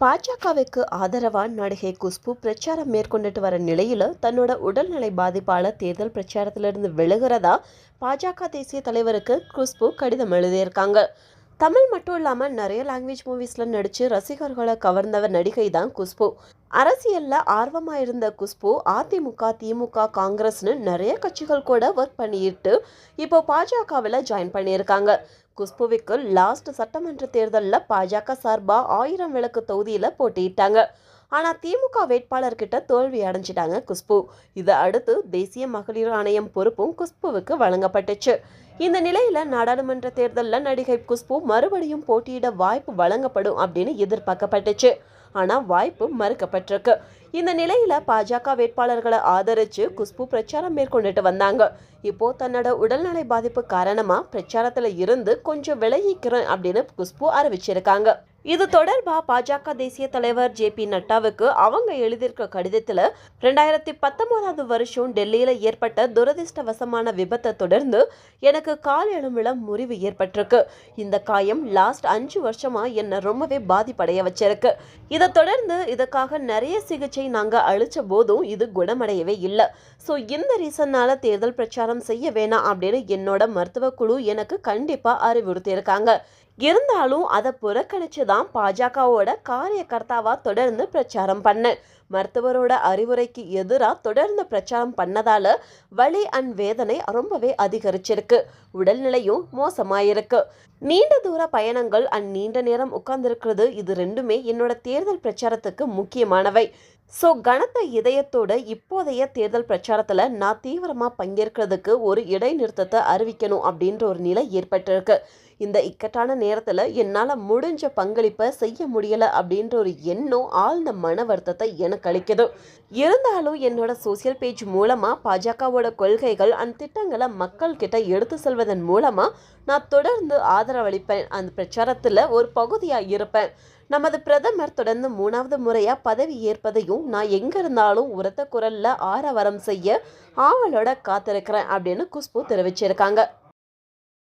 பாஜகவுக்கு ஆதரவா நடிகை குஷ்பு பிரச்சாரம் மேற்கொண்டுட்டு வர நிலையில தன்னோட உடல்நிலை பாதிப்பால தேர்தல் பிரச்சாரத்திலிருந்து விலகிறதா பாஜக தேசிய தலைவருக்கு குஷ்பு கடிதம் எழுதியிருக்காங்க. தமிழ் மட்டும் இல்லாமல் நிறைய லாங்குவேஜ் மூவிஸில் நடித்து ரசிகர்களை கவர்ந்தவர் நடிகை தான் குஷ்பு. அரசியலில் ஆர்வமாக இருந்த குஷ்பு அதிமுக திமுக காங்கிரஸ்னு நிறைய கட்சிகள் கூட ஒர்க் பண்ணிட்டு இப்போ பாஜகவில் ஜாயின் பண்ணியிருக்காங்க. குஷ்புவிக்கு லாஸ்ட் சட்டமன்ற தேர்தலில் பாஜக சார்பாக ஆயிரம் விளக்கு தொகுதியில் போட்டியிட்டாங்க. ஆனால் திமுக வேட்பாளர்கிட்ட தோல்வி அடைஞ்சிட்டாங்க குஷ்பு. இதை அடுத்து தேசிய மகளிர் ஆணையம் பொறுப்பும் குஷ்புவுக்கு வழங்கப்பட்டுச்சு. இந்த நிலையில் நாடாளுமன்ற தேர்தலில் நடிகை குஷ்பு மறுபடியும் போட்டியிட வாய்ப்பு வழங்கப்படும் அப்படின்னு எதிர்பார்க்கப்பட்டுச்சு. ஆனால் வாய்ப்பு மறுக்கப்பட்டிருக்கு. இந்த நிலையில பாஜக வேட்பாளர்களை ஆதரிச்சு குஷ்பு பிரச்சாரம் மேற்கொண்டுட்டு வந்தாங்க. இப்போ தன்னோட உடல்நலை பாதிப்பு காரணமா பிரச்சாரத்துல இருந்து கொஞ்சம் விலகிக்கிறேன் அப்படின்னு குஷ்பு அறிவிச்சிருக்காங்க. இது தொடர்பா பாஜக தேசிய தலைவர் ஜே பி நட்டாவுக்கு அவங்க எழுதியிருக்க கடிதத்துல ரெண்டாயிரத்தி பத்தொன்பதாவது வருஷம் டெல்லியில ஏற்பட்ட துரதிர்ஷ்டவசமான விபத்தை தொடர்ந்து எனக்கு கால் எலும்புல முறிவு ஏற்பட்டிருக்கு. இந்த காயம் லாஸ்ட் அஞ்சு வருஷமா என்னை ரொம்பவே பாதிப்படைய வச்சிருக்கு. இதை தொடர்ந்து இதுக்காக நிறைய சிகிச்சை நாங்க அழிச்ச போதும் இது குணமடையவே இல்லை. ஸோ இந்த ரீசன்னால தேர்தல் பிரச்சாரம் செய்ய வேணாம் அப்படின்னு என்னோட மருத்துவ குழு எனக்கு கண்டிப்பா அறிவுறுத்தியிருக்காங்க. இருந்தாலும் அதை புறக்கணிச்சு தான் பாஜகவோட காரியகர்த்தாவா தொடர்ந்து பிரச்சாரம் பண்ணேன் மருத்துவரோட அறிவுரைக்கு எதிராக தொடர்ந்து பிரச்சாரம் பண்ணதால வலி அண்ட் வேதனை ரொம்பவே அதிகரிச்சிருக்கு. உடல்நிலையும் மோசமாயிருக்கு. நீண்ட தூர பயணங்கள் அண்ட் நீண்ட நேரம் உட்கார்ந்துருக்கிறது இது ரெண்டுமே என்னோட தேர்தல் பிரச்சாரத்துக்கு முக்கியமானவை. ஸோ கனத்த இதயத்தோட இப்போதைய தேர்தல் பிரச்சாரத்தில் நான் தீவிரமாக பங்கேற்கிறதுக்கு ஒரு இடைநிறுத்தத்தை அறிவிக்கணும் அப்படின்ற ஒரு நிலை ஏற்பட்டிருக்கு. இந்த இக்கட்டான நேரத்தில் என்னால் முடிஞ்ச பங்களிப்பை செய்ய முடியலை அப்படின்ற ஒரு எண்ணம் ஆழ்ந்த மன வருத்தத்தை எனக்கு எனக்கு அளிக்குது இருந்தாலும் என்னோட சோசியல் பேஜ் மூலமாக பாஜகவோட கொள்கைகள் அந்த திட்டங்களை மக்கள் கிட்ட எடுத்து செல்வதன் மூலமாக நான் தொடர்ந்து ஆதரவளிப்பேன். அந்த பிரச்சாரத்தில் ஒரு பகுதியாக இருப்பேன். நமது பிரதமர் தொடர்ந்து மூணாவது முறையாக பதவி ஏற்பதையும் நான் எங்கே இருந்தாலும் உரத்த குரலில் ஆரவாரம் செய்ய ஆவலோட காத்திருக்கிறேன் அப்படின்னு குஷ்பு தெரிவிச்சிருக்காங்க.